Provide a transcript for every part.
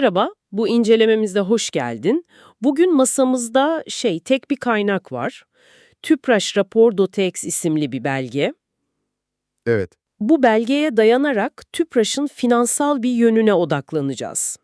Merhaba, bu incelememizde hoş geldin. Bugün masamızda şey, tek bir kaynak var. TÜPRAŞ Rapor.tx isimli bir belge. Evet, Bu belgeye dayanarak TÜPRAŞ'ın finansal bir yönüne odaklanacağız.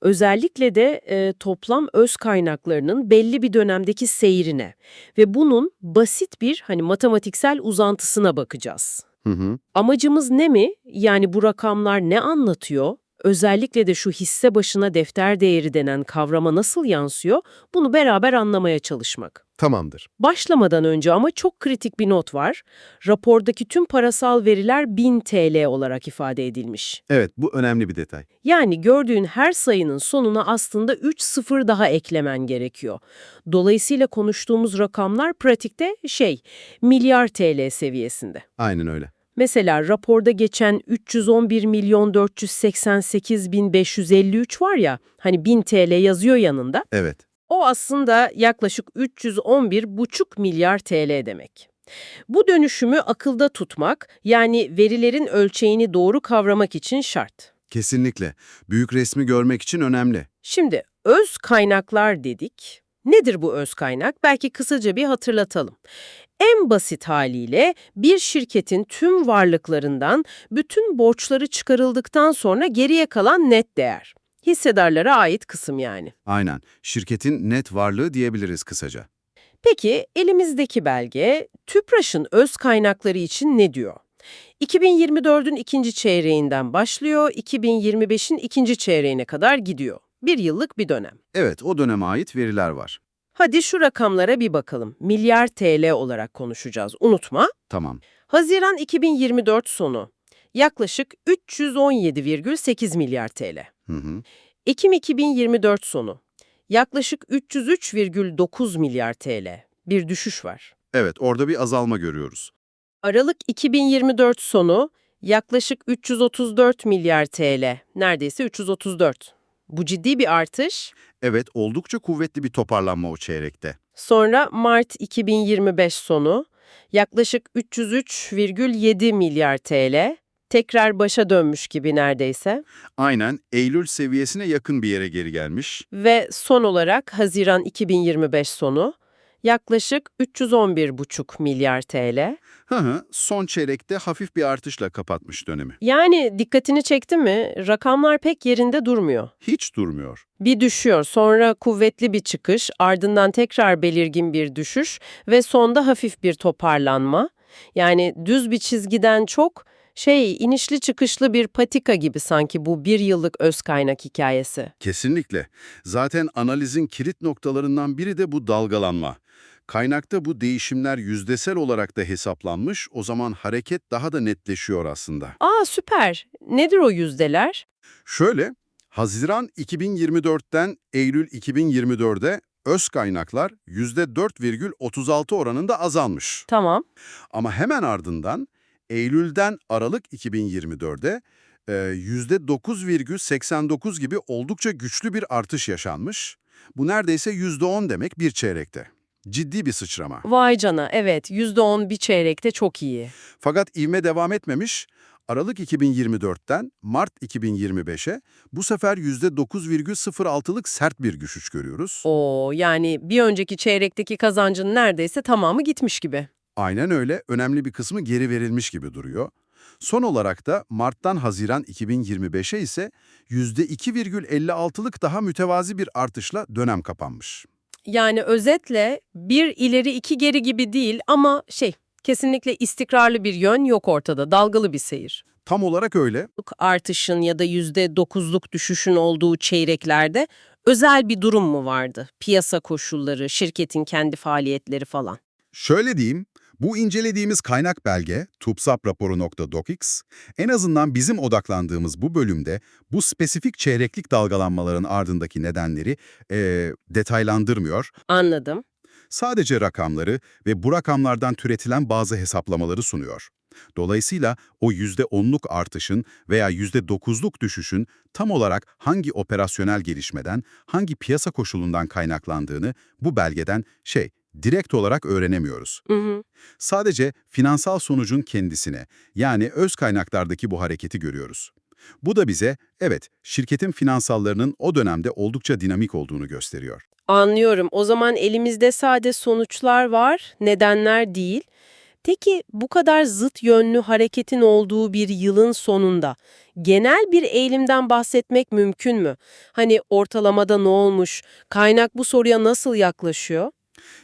Özellikle de e, toplam öz kaynaklarının belli bir dönemdeki seyrine ve bunun basit bir hani matematiksel uzantısına bakacağız. hı hı. Amacımız ne mi? Yani bu rakamlar ne anlatıyor? Özellikle de şu hisse başına defter değeri denen kavrama nasıl yansıyor? Bunu beraber anlamaya çalışmak. Tamamdır. Başlamadan önce ama çok kritik bir not var. Rapordaki tüm parasal veriler 1000 TL olarak ifade edilmiş. Evet, bu önemli bir detay. Yani gördüğün her sayının sonuna aslında 3 sıfır daha eklemen gerekiyor. Dolayısıyla konuştuğumuz rakamlar pratikte şey, milyar TL seviyesinde. Aynen öyle. Mesela raporda geçen 311 milyon 488 bin 553 var ya, hani 1000 TL yazıyor yanında. Evet, O aslında yaklaşık 311,5 milyar TL demek. Bu dönüşümü akılda tutmak, yani verilerin ölçeğini doğru kavramak için şart. kesinlikle. Büyük resmi görmek için önemli. Şimdi öz kaynaklar dedik. Nedir bu öz kaynak? Belki kısaca bir hatırlatalım. En basit haliyle bir şirketin tüm varlıklarından bütün borçları çıkarıldıktan sonra geriye kalan net değer. Hissedarlara ait kısım yani. Aynen. Şirketin net varlığı diyebiliriz kısaca. Peki elimizdeki belge TÜPRAŞ'ın öz kaynakları için ne diyor? 2024'ün ikinci çeyreğinden başlıyor, 2025'in ikinci çeyreğine kadar gidiyor. Bir yıllık bir dönem. Evet, o döneme ait veriler var. Hadi şu rakamlara bir bakalım. Milyar TL olarak konuşacağız. Unutma. Tamam. Haziran 2024 sonu yaklaşık 317,8 milyar TL. Hı hı. Ekim 2024 sonu yaklaşık 303,9 milyar TL. Bir düşüş var. Evet, orada bir azalma görüyoruz. Aralık 2024 sonu yaklaşık 334 milyar TL. Neredeyse 334. Bu ciddi bir artış. Evet, oldukça kuvvetli bir toparlanma o çeyrekte. Sonra Mart 2025 sonu yaklaşık 303,7 milyar TL. Tekrar başa dönmüş gibi neredeyse. Aynen, Eylül seviyesine yakın bir yere geri gelmiş. Ve son olarak Haziran 2025 sonu yaklaşık 311,5 milyar TL. Hı hı, son çeyrekte hafif bir artışla kapatmış dönemi. Yani dikkatini çekti mi? Rakamlar pek yerinde durmuyor. Hiç durmuyor. Bir düşüyor, sonra kuvvetli bir çıkış, ardından tekrar belirgin bir düşüş ve sonda hafif bir toparlanma. Yani düz bir çizgiden çok şey inişli çıkışlı bir patika gibi sanki bu bir yıllık öz kaynak hikayesi. Kesinlikle. Zaten analizin kilit noktalarından biri de bu dalgalanma. Kaynakta bu değişimler yüzdesel olarak da hesaplanmış, o zaman hareket daha da netleşiyor aslında. Aa süper. Nedir o yüzdeler? Şöyle, Haziran 2024'ten Eylül 2024'e öz kaynaklar %4,36 oranında azalmış. Tamam. Ama hemen ardından Eylül'den Aralık 2024'e e, %9,89 gibi oldukça güçlü bir artış yaşanmış. Bu neredeyse %10 demek bir çeyrekte. Ciddi bir sıçrama. Vay cana evet %10 bir çeyrekte çok iyi. Fakat ivme devam etmemiş. Aralık 2024'ten Mart 2025'e bu sefer %9,06'lık sert bir düşüş görüyoruz. Oo yani bir önceki çeyrekteki kazancın neredeyse tamamı gitmiş gibi. Aynen öyle, önemli bir kısmı geri verilmiş gibi duruyor. Son olarak da Mart'tan Haziran 2025'e ise %2,56'lık daha mütevazi bir artışla dönem kapanmış. Yani özetle bir ileri iki geri gibi değil ama şey kesinlikle istikrarlı bir yön yok ortada, dalgalı bir seyir. Tam olarak öyle. Artışın ya da %9'luk düşüşün olduğu çeyreklerde özel bir durum mu vardı? Piyasa koşulları, şirketin kendi faaliyetleri falan. Şöyle diyeyim, bu incelediğimiz kaynak belge, tupsapraporu.docx, en azından bizim odaklandığımız bu bölümde bu spesifik çeyreklik dalgalanmaların ardındaki nedenleri eee, detaylandırmıyor. Anladım. Sadece rakamları ve bu rakamlardan türetilen bazı hesaplamaları sunuyor. Dolayısıyla o %10'luk artışın veya %9'luk düşüşün tam olarak hangi operasyonel gelişmeden, hangi piyasa koşulundan kaynaklandığını bu belgeden şey, direkt olarak öğrenemiyoruz. Hı hı. Sadece finansal sonucun kendisine, yani öz kaynaklardaki bu hareketi görüyoruz. Bu da bize, evet, şirketin finansallarının o dönemde oldukça dinamik olduğunu gösteriyor. Anlıyorum. O zaman elimizde sade sonuçlar var, nedenler değil. Peki bu kadar zıt yönlü hareketin olduğu bir yılın sonunda genel bir eğilimden bahsetmek mümkün mü? Hani ortalamada ne olmuş, kaynak bu soruya nasıl yaklaşıyor?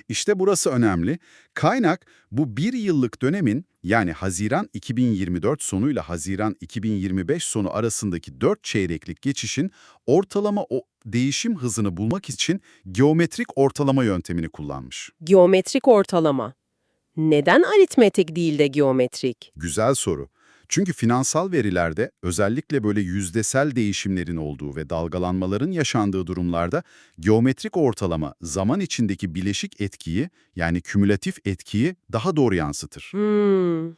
İşte burası önemli. Kaynak bu bir yıllık dönemin yani Haziran 2024 sonuyla Haziran 2025 sonu arasındaki 4 çeyreklik geçişin ortalama o değişim hızını bulmak için geometrik ortalama yöntemini kullanmış. Geometrik ortalama. Neden aritmetik değil de geometrik? Güzel soru. Çünkü finansal verilerde özellikle böyle yüzdesel değişimlerin olduğu ve dalgalanmaların yaşandığı durumlarda geometrik ortalama zaman içindeki bileşik etkiyi yani kümülatif etkiyi daha doğru yansıtır. Hmm.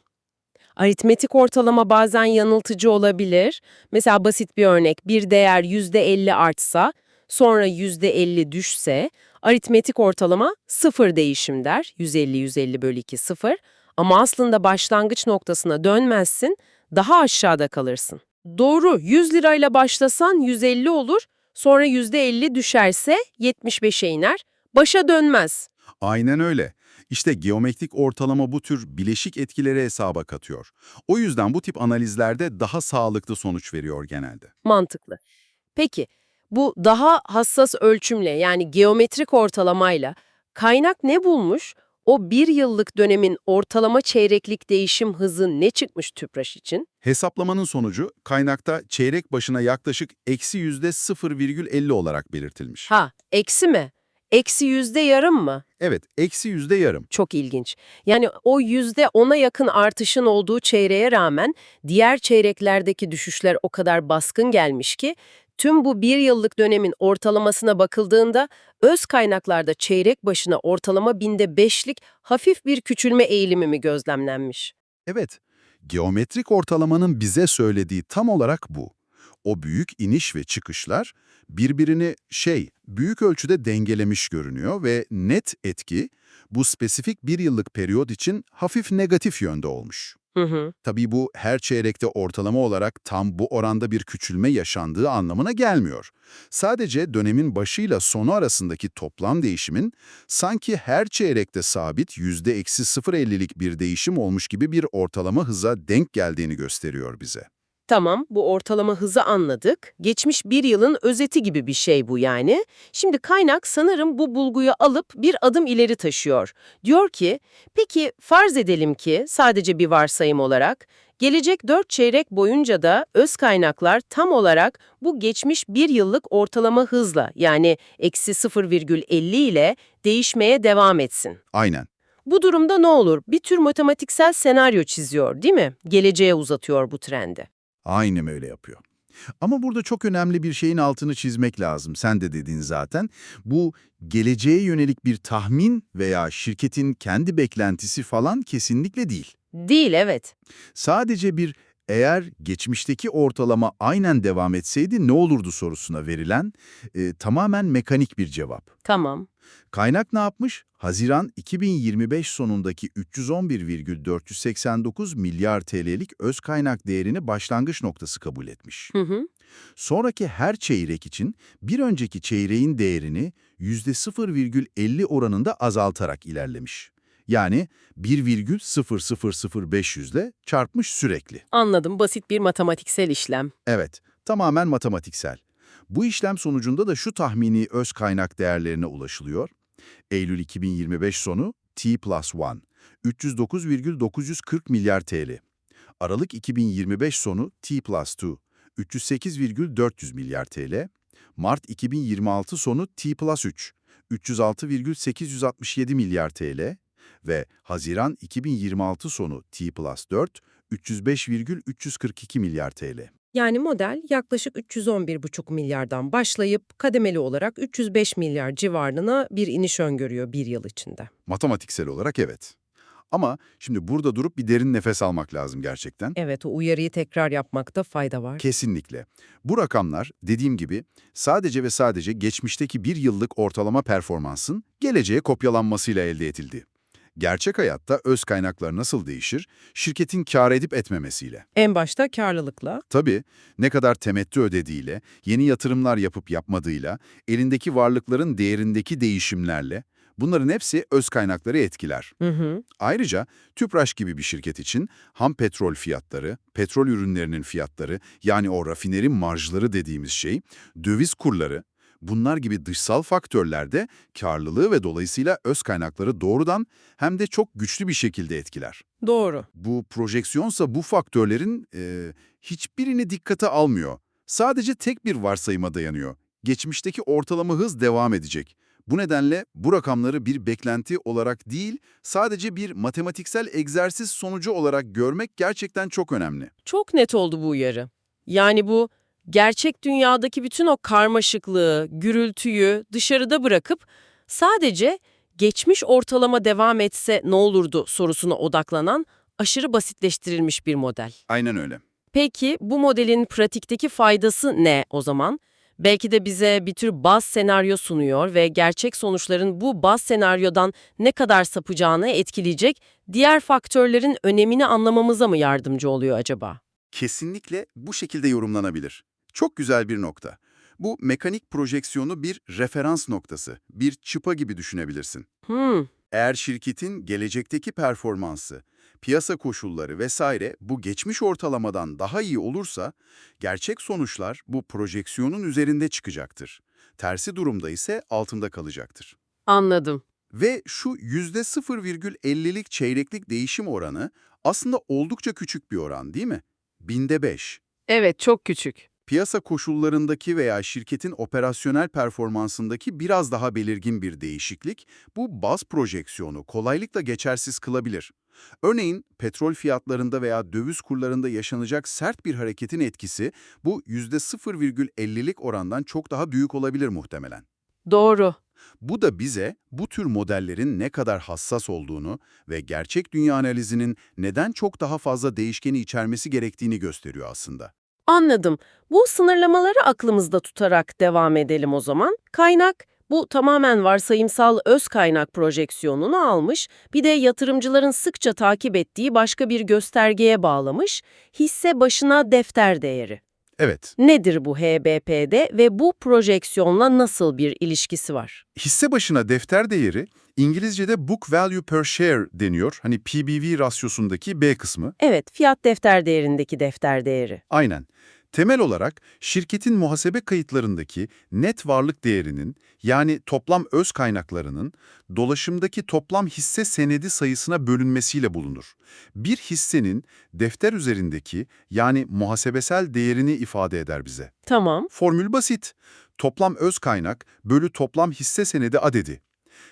Aritmetik ortalama bazen yanıltıcı olabilir. Mesela basit bir örnek, bir değer %50 artsa, sonra %50 düşse, aritmetik ortalama sıfır değişim der. 150-150 bölü 2 sıfır. Ama aslında başlangıç noktasına dönmezsin, daha aşağıda kalırsın. Doğru, 100 lirayla başlasan 150 olur, sonra %50 düşerse 75'e iner, başa dönmez. Aynen öyle. İşte geometrik ortalama bu tür bileşik etkileri hesaba katıyor. O yüzden bu tip analizlerde daha sağlıklı sonuç veriyor genelde. Mantıklı. Peki, bu daha hassas ölçümle yani geometrik ortalamayla kaynak ne bulmuş? O bir yıllık dönemin ortalama çeyreklik değişim hızı ne çıkmış tüpraş için? Hesaplamanın sonucu kaynakta çeyrek başına yaklaşık eksi yüzde 0,50 olarak belirtilmiş. Ha, eksi mi? Eksi yüzde yarım mı? Evet, eksi yüzde yarım. Çok ilginç. Yani o yüzde ona yakın artışın olduğu çeyreğe rağmen diğer çeyreklerdeki düşüşler o kadar baskın gelmiş ki tüm bu bir yıllık dönemin ortalamasına bakıldığında öz kaynaklarda çeyrek başına ortalama binde beşlik hafif bir küçülme eğilimi mi gözlemlenmiş? Evet, geometrik ortalamanın bize söylediği tam olarak bu. O büyük iniş ve çıkışlar birbirini şey, büyük ölçüde dengelemiş görünüyor ve net etki bu spesifik bir yıllık periyot için hafif negatif yönde olmuş. Hı hı. Tabii bu her çeyrekte ortalama olarak tam bu oranda bir küçülme yaşandığı anlamına gelmiyor. Sadece dönemin başıyla sonu arasındaki toplam değişimin sanki her çeyrekte sabit %-0.50'lik bir değişim olmuş gibi bir ortalama hıza denk geldiğini gösteriyor bize. Tamam, bu ortalama hızı anladık. Geçmiş bir yılın özeti gibi bir şey bu yani. Şimdi kaynak sanırım bu bulguyu alıp bir adım ileri taşıyor. Diyor ki, peki farz edelim ki sadece bir varsayım olarak, gelecek 4 çeyrek boyunca da öz kaynaklar tam olarak bu geçmiş bir yıllık ortalama hızla yani eksi 0,50 ile değişmeye devam etsin. Aynen. Bu durumda ne olur? Bir tür matematiksel senaryo çiziyor değil mi? Geleceğe uzatıyor bu trendi. Aynen öyle yapıyor. Ama burada çok önemli bir şeyin altını çizmek lazım. Sen de dedin zaten. Bu geleceğe yönelik bir tahmin veya şirketin kendi beklentisi falan kesinlikle değil. Değil evet. Sadece bir eğer geçmişteki ortalama aynen devam etseydi ne olurdu sorusuna verilen e, tamamen mekanik bir cevap. Tamam. Kaynak ne yapmış? Haziran 2025 sonundaki 311,489 milyar TL'lik öz kaynak değerini başlangıç noktası kabul etmiş. Hı hı. Sonraki her çeyrek için bir önceki çeyreğin değerini %0,50 oranında azaltarak ilerlemiş. Yani 1,0000500 ile çarpmış sürekli. Anladım. Basit bir matematiksel işlem. Evet, tamamen matematiksel. Bu işlem sonucunda da şu tahmini öz kaynak değerlerine ulaşılıyor. Eylül 2025 sonu T plus 1, 309,940 milyar TL. Aralık 2025 sonu T plus 2, 308,400 milyar TL. Mart 2026 sonu T plus 3, 306,867 milyar TL. Ve Haziran 2026 sonu T plus 4, 305,342 milyar TL. Yani model yaklaşık 311,5 milyardan başlayıp kademeli olarak 305 milyar civarına bir iniş öngörüyor bir yıl içinde. Matematiksel olarak evet. Ama şimdi burada durup bir derin nefes almak lazım gerçekten. Evet o uyarıyı tekrar yapmakta fayda var. Kesinlikle. Bu rakamlar dediğim gibi sadece ve sadece geçmişteki bir yıllık ortalama performansın geleceğe kopyalanmasıyla elde edildi. Gerçek hayatta öz kaynaklar nasıl değişir? Şirketin kar edip etmemesiyle. En başta karlılıkla. Tabii ne kadar temettü ödediğiyle, yeni yatırımlar yapıp yapmadığıyla, elindeki varlıkların değerindeki değişimlerle, bunların hepsi öz kaynakları etkiler. Hı hı. Ayrıca Tüpraş gibi bir şirket için ham petrol fiyatları, petrol ürünlerinin fiyatları yani o rafineri marjları dediğimiz şey, döviz kurları, bunlar gibi dışsal faktörler de karlılığı ve dolayısıyla öz kaynakları doğrudan hem de çok güçlü bir şekilde etkiler. Doğru. Bu projeksiyonsa bu faktörlerin e, hiçbirini dikkate almıyor. Sadece tek bir varsayıma dayanıyor. Geçmişteki ortalama hız devam edecek. Bu nedenle bu rakamları bir beklenti olarak değil, sadece bir matematiksel egzersiz sonucu olarak görmek gerçekten çok önemli. Çok net oldu bu uyarı. Yani bu gerçek dünyadaki bütün o karmaşıklığı, gürültüyü dışarıda bırakıp sadece geçmiş ortalama devam etse ne olurdu sorusuna odaklanan aşırı basitleştirilmiş bir model. Aynen öyle. Peki bu modelin pratikteki faydası ne o zaman? Belki de bize bir tür baz senaryo sunuyor ve gerçek sonuçların bu baz senaryodan ne kadar sapacağını etkileyecek diğer faktörlerin önemini anlamamıza mı yardımcı oluyor acaba? Kesinlikle bu şekilde yorumlanabilir. Çok güzel bir nokta. Bu mekanik projeksiyonu bir referans noktası, bir çıpa gibi düşünebilirsin. Hmm, Eğer şirketin gelecekteki performansı, piyasa koşulları vesaire bu geçmiş ortalamadan daha iyi olursa, gerçek sonuçlar bu projeksiyonun üzerinde çıkacaktır. Tersi durumda ise altında kalacaktır. anladım. Ve şu %0,50'lik çeyreklik değişim oranı aslında oldukça küçük bir oran değil mi? Binde 5. Evet, çok küçük. Piyasa koşullarındaki veya şirketin operasyonel performansındaki biraz daha belirgin bir değişiklik, bu baz projeksiyonu kolaylıkla geçersiz kılabilir. Örneğin petrol fiyatlarında veya döviz kurlarında yaşanacak sert bir hareketin etkisi bu %0,50'lik orandan çok daha büyük olabilir muhtemelen. Doğru. Bu da bize bu tür modellerin ne kadar hassas olduğunu ve gerçek dünya analizinin neden çok daha fazla değişkeni içermesi gerektiğini gösteriyor aslında. Anladım. Bu sınırlamaları aklımızda tutarak devam edelim o zaman. Kaynak, bu tamamen varsayımsal öz kaynak projeksiyonunu almış, bir de yatırımcıların sıkça takip ettiği başka bir göstergeye bağlamış, hisse başına defter değeri. Evet, Nedir bu HBP'de ve bu projeksiyonla nasıl bir ilişkisi var? hisse başına defter değeri İngilizce'de book value per share deniyor. Hani PBV rasyosundaki B kısmı. Evet, fiyat defter değerindeki defter değeri. Aynen. Temel olarak şirketin muhasebe kayıtlarındaki net varlık değerinin yani toplam öz kaynaklarının dolaşımdaki toplam hisse senedi sayısına bölünmesiyle bulunur. Bir hissenin defter üzerindeki yani muhasebesel değerini ifade eder bize. Tamam, Formül basit. Toplam öz kaynak bölü toplam hisse senedi adedi.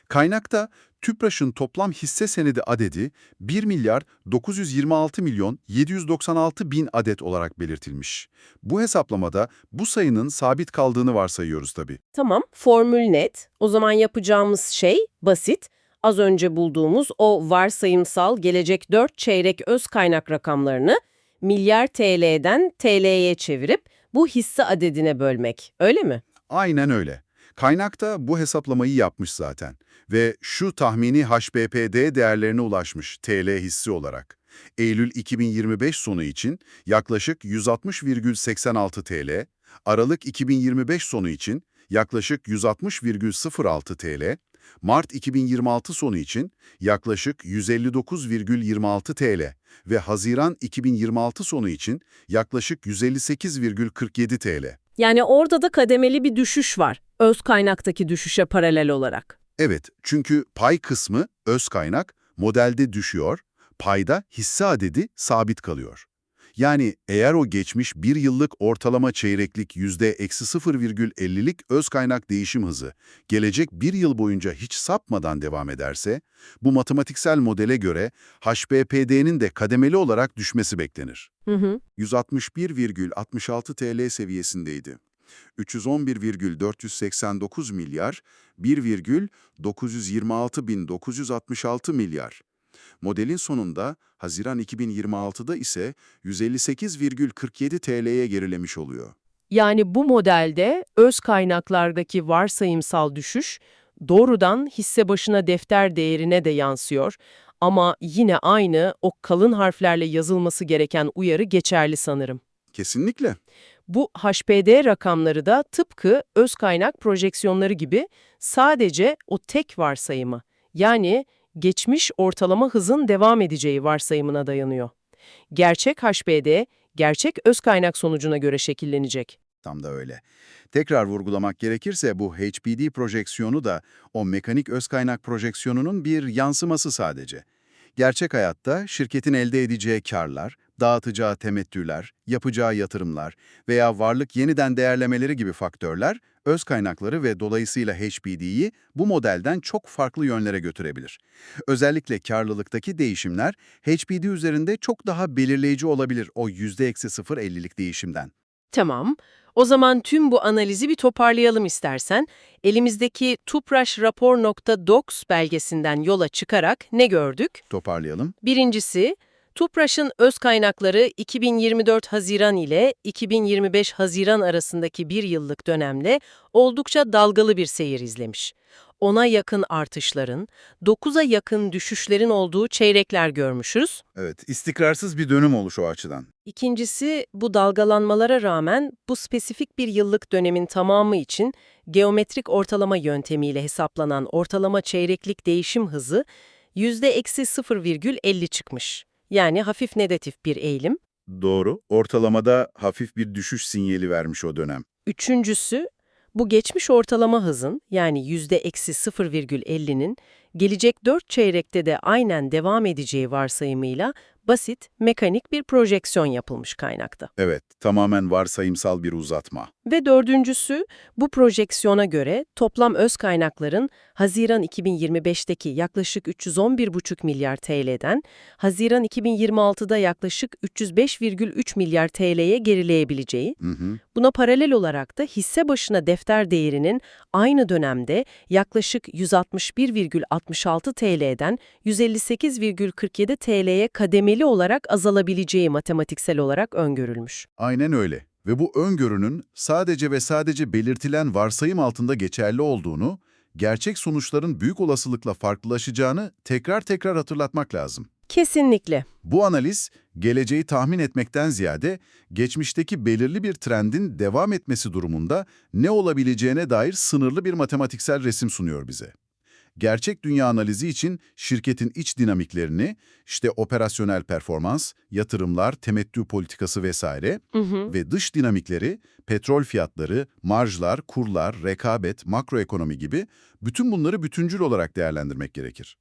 Kaynakta TÜPRAŞ'ın toplam hisse senedi adedi 1 milyar 926 milyon 796 bin adet olarak belirtilmiş. Bu hesaplamada bu sayının sabit kaldığını varsayıyoruz tabii. Tamam, formül net. O zaman yapacağımız şey basit. Az önce bulduğumuz o varsayımsal gelecek 4 çeyrek öz kaynak rakamlarını milyar TL'den TL'ye çevirip bu hisse adedine bölmek. Öyle mi? Aynen öyle. Kaynakta bu hesaplamayı yapmış zaten ve şu tahmini HBPD değerlerine ulaşmış TL hissi olarak. Eylül 2025 sonu için yaklaşık 160,86 TL, Aralık 2025 sonu için yaklaşık 160,06 TL, Mart 2026 sonu için yaklaşık 159,26 TL ve Haziran 2026 sonu için yaklaşık 158,47 TL. Yani orada da kademeli bir düşüş var. Öz kaynaktaki düşüşe paralel olarak. Evet, çünkü pay kısmı öz kaynak modelde düşüyor, payda hisse adedi sabit kalıyor. Yani eğer o geçmiş bir yıllık ortalama çeyreklik %-0,50'lik öz kaynak değişim hızı gelecek bir yıl boyunca hiç sapmadan devam ederse, bu matematiksel modele göre HBPD'nin de kademeli olarak düşmesi beklenir. Hı hı. 161,66 TL seviyesindeydi. 311,489 milyar, 1,926.966 milyar. Modelin sonunda Haziran 2026'da ise 158,47 TL'ye gerilemiş oluyor. Yani bu modelde öz kaynaklardaki varsayımsal düşüş doğrudan hisse başına defter değerine de yansıyor ama yine aynı o kalın harflerle yazılması gereken uyarı geçerli sanırım. Kesinlikle. Bu HPD rakamları da tıpkı öz kaynak projeksiyonları gibi sadece o tek varsayımı yani geçmiş ortalama hızın devam edeceği varsayımına dayanıyor. Gerçek HPD, gerçek öz kaynak sonucuna göre şekillenecek. Tam da öyle. Tekrar vurgulamak gerekirse bu HPD projeksiyonu da o mekanik öz kaynak projeksiyonunun bir yansıması sadece. Gerçek hayatta şirketin elde edeceği karlar, dağıtacağı temettüler, yapacağı yatırımlar veya varlık yeniden değerlemeleri gibi faktörler öz kaynakları ve dolayısıyla HPD'yi bu modelden çok farklı yönlere götürebilir. Özellikle karlılıktaki değişimler HPD üzerinde çok daha belirleyici olabilir o %-0.50'lik değişimden. Tamam. O zaman tüm bu analizi bir toparlayalım istersen. Elimizdeki tupraşrapor.docs belgesinden yola çıkarak ne gördük? Toparlayalım. Birincisi, TUPRAŞ'ın öz kaynakları 2024 Haziran ile 2025 Haziran arasındaki bir yıllık dönemde oldukça dalgalı bir seyir izlemiş. Ona yakın artışların, 9'a yakın düşüşlerin olduğu çeyrekler görmüşüz. Evet, istikrarsız bir dönüm olmuş o açıdan. İkincisi, bu dalgalanmalara rağmen bu spesifik bir yıllık dönemin tamamı için geometrik ortalama yöntemiyle hesaplanan ortalama çeyreklik değişim hızı %-0,50 çıkmış. Yani hafif negatif bir eğilim. Doğru, ortalamada hafif bir düşüş sinyali vermiş o dönem. Üçüncüsü, bu geçmiş ortalama hızın yani %-0,50'nin gelecek 4 çeyrekte de aynen devam edeceği varsayımıyla basit, mekanik bir projeksiyon yapılmış kaynakta. Evet, tamamen varsayımsal bir uzatma. Ve dördüncüsü, bu projeksiyona göre toplam öz kaynakların Haziran 2025'teki yaklaşık 311,5 milyar TL'den Haziran 2026'da yaklaşık 305,3 milyar TL'ye gerileyebileceği, Hı hı. buna paralel olarak da hisse başına defter değerinin aynı dönemde yaklaşık 161,66 TL'den 158,47 TL'ye kademeli olarak azalabileceği matematiksel olarak öngörülmüş. Aynen öyle. Ve bu öngörünün sadece ve sadece belirtilen varsayım altında geçerli olduğunu, gerçek sonuçların büyük olasılıkla farklılaşacağını tekrar tekrar hatırlatmak lazım. Kesinlikle. Bu analiz, geleceği tahmin etmekten ziyade, geçmişteki belirli bir trendin devam etmesi durumunda ne olabileceğine dair sınırlı bir matematiksel resim sunuyor bize. Gerçek dünya analizi için şirketin iç dinamiklerini, işte operasyonel performans, yatırımlar, temettü politikası vesaire Hı hı. ve dış dinamikleri, petrol fiyatları, marjlar, kurlar, rekabet, makroekonomi gibi bütün bunları bütüncül olarak değerlendirmek gerekir.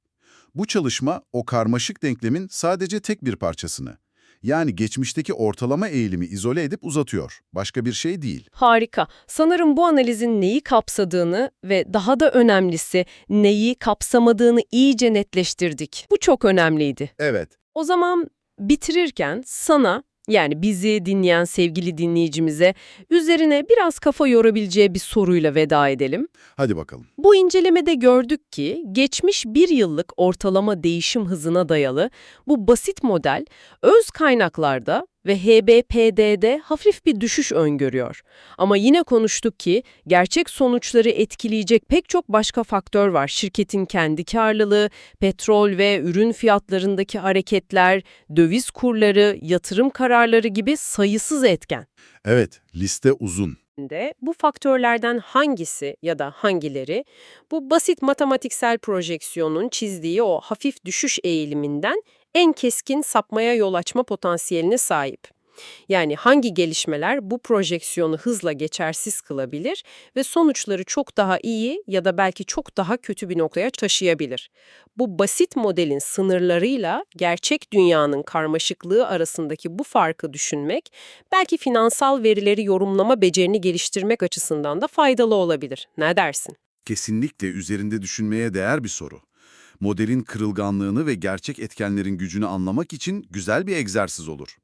Bu çalışma o karmaşık denklemin sadece tek bir parçasını, yani geçmişteki ortalama eğilimi izole edip uzatıyor. Başka bir şey değil. Harika. Sanırım bu analizin neyi kapsadığını ve daha da önemlisi neyi kapsamadığını iyice netleştirdik. Bu çok önemliydi. Evet, O zaman bitirirken sana yani bizi dinleyen sevgili dinleyicimize üzerine biraz kafa yorabileceği bir soruyla veda edelim. hadi bakalım. Bu incelemede gördük ki geçmiş bir yıllık ortalama değişim hızına dayalı bu basit model öz kaynaklarda ve HBPD'de hafif bir düşüş öngörüyor. Ama yine konuştuk ki gerçek sonuçları etkileyecek pek çok başka faktör var. Şirketin kendi karlılığı, petrol ve ürün fiyatlarındaki hareketler, döviz kurları, yatırım kararları gibi sayısız etken Evet, liste uzun. de bu faktörlerden hangisi ya da hangileri bu basit matematiksel projeksiyonun çizdiği o hafif düşüş eğiliminden en keskin sapmaya yol açma potansiyeline sahip. Yani hangi gelişmeler bu projeksiyonu hızla geçersiz kılabilir ve sonuçları çok daha iyi ya da belki çok daha kötü bir noktaya taşıyabilir. Bu basit modelin sınırlarıyla gerçek dünyanın karmaşıklığı arasındaki bu farkı düşünmek belki finansal verileri yorumlama becerini geliştirmek açısından da faydalı olabilir. Ne dersin? Kesinlikle üzerinde düşünmeye değer bir soru. Modelin kırılganlığını ve gerçek etkenlerin gücünü anlamak için güzel bir egzersiz olur.